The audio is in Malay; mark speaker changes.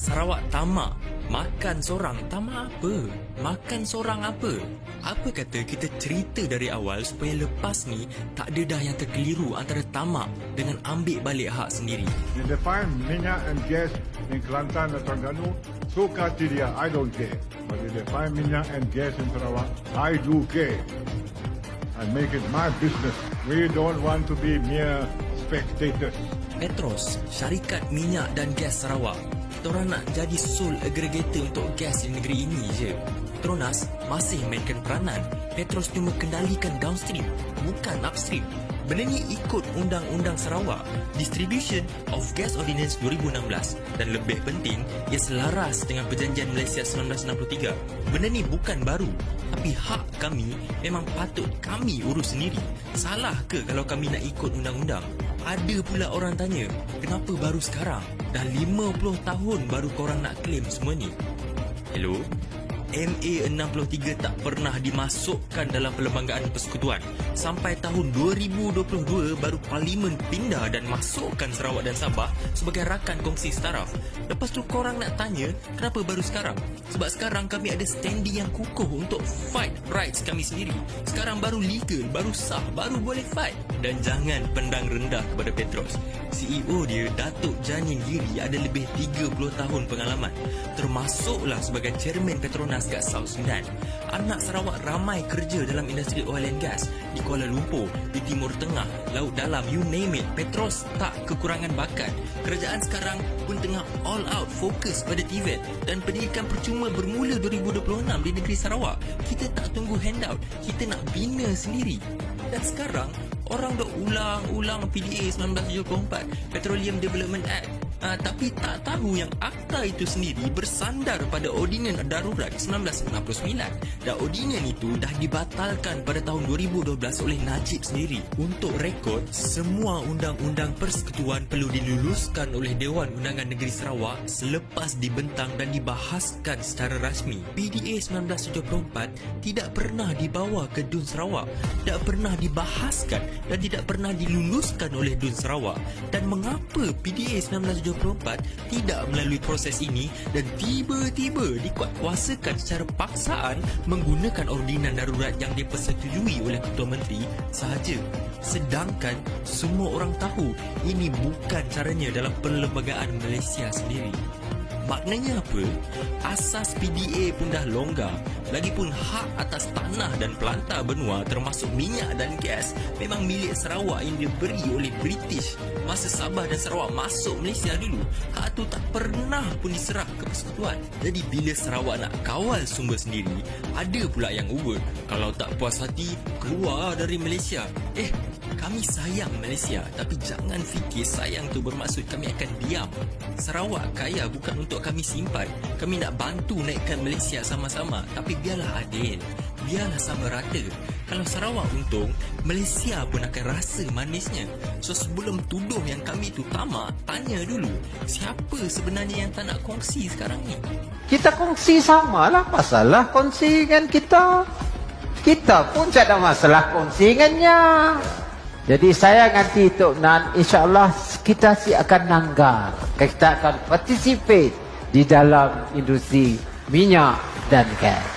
Speaker 1: Sarawak tamak. Makan seorang tamak apa? Makan seorang apa? Apa kata kita cerita dari awal supaya lepas ni tak ada dah yang terkeliru antara tamak dengan ambil balik hak sendiri.
Speaker 2: They find minyak and gas in Kelantan or Terengganu, suka hati dia, I don't care. But they find minyak and gas in Sarawak, I do care. And make it my business. We don't want to be mere spectators.
Speaker 1: Petros, syarikat minyak dan gas Sarawak. Kita orang nak jadi sole aggregator untuk gas di negeri ini je. Petronas masih mainkan peranan. Petros cuma kendalikan downstream, bukan upstream. Benda ni ikut Undang-Undang Sarawak Distribution of Gas Ordinance 2016 dan lebih penting ia selaras dengan Perjanjian Malaysia 1963. Benda ni bukan baru tapi hak kami memang patut kami urus sendiri. Salah ke kalau kami nak ikut undang-undang? Ada pula orang tanya, kenapa baru sekarang? Dah 50 tahun baru korang nak claim semua ni. Hello? MA63 tak pernah dimasukkan dalam Perlembagaan Persekutuan. Sampai tahun 2022 baru Parlimen pindah dan masukkan Sarawak dan Sabah sebagai rakan kongsi taraf. Lepas tu korang nak tanya kenapa baru sekarang? Sebab sekarang kami ada standing yang kukuh untuk fight rights kami sendiri. Sekarang baru legal, baru sah, baru boleh fight. Dan jangan pendang rendah kepada Petros. CEO dia, Datuk Janin Giri ada lebih 30 tahun pengalaman. Termasuklah sebagai chairman Petronas kat South Sudan. Anak Sarawak ramai kerja dalam industri oil and gas di Kuala Lumpur, di Timur Tengah, Laut Dalam, you name it. Petros tak kekurangan bakat. Kerajaan sekarang pun tengah all out fokus pada TVET dan pendidikan percuma bermula 2026 di negeri Sarawak. Kita tak tunggu handout, kita nak bina sendiri. Dan sekarang, orang dah ulang-ulang PDA 1974, Petroleum Development Act. Uh, tapi tak tahu yang akta itu sendiri bersandar pada Ordinan Darurat 1969 dan Ordinan itu dah dibatalkan pada tahun 2012 oleh Najib sendiri. Untuk rekod, semua undang-undang persekutuan perlu diluluskan oleh Dewan Undangan Negeri Sarawak selepas dibentang dan dibahaskan secara rasmi. PDA 1974 tidak pernah dibawa ke Dun Sarawak, tidak pernah dibahaskan dan tidak pernah diluluskan oleh Dun Sarawak. Dan mengapa PDA 1974 tidak melalui proses ini dan tiba-tiba dikuatkuasakan secara paksaan menggunakan ordinan darurat yang dipersetujui oleh Ketua Menteri sahaja. Sedangkan semua orang tahu ini bukan caranya dalam perlembagaan Malaysia sendiri. Maknanya apa? Asas PDA pun dah longgar. Lagipun hak atas tanah dan pelantar benua termasuk minyak dan gas memang milik Sarawak yang diberi oleh British. Masa Sabah dan Sarawak masuk Malaysia dulu, hak tu tak pernah pun diserah ke persekutuan. Jadi bila Sarawak nak kawal sumber sendiri, ada pula yang ubur. Kalau tak puas hati, keluar dari Malaysia. Eh, kami sayang Malaysia tapi jangan fikir sayang tu bermaksud kami akan diam. Sarawak kaya bukan untuk kami simpan. Kami nak bantu naikkan Malaysia sama-sama tapi biarlah adil. Biarlah sama rata. Kalau Sarawak untung, Malaysia pun akan rasa manisnya. So sebelum tuduh yang kami tu tamak, tanya dulu siapa sebenarnya yang tak nak kongsi sekarang ni?
Speaker 3: Kita kongsi sama lah masalah kongsi dengan kita. Kita pun tak ada masalah kongsi dengannya. Jadi saya nanti Tok Nan insyaAllah kita si akan nanggar. Kita akan participate di dalam industri minyak dan gas.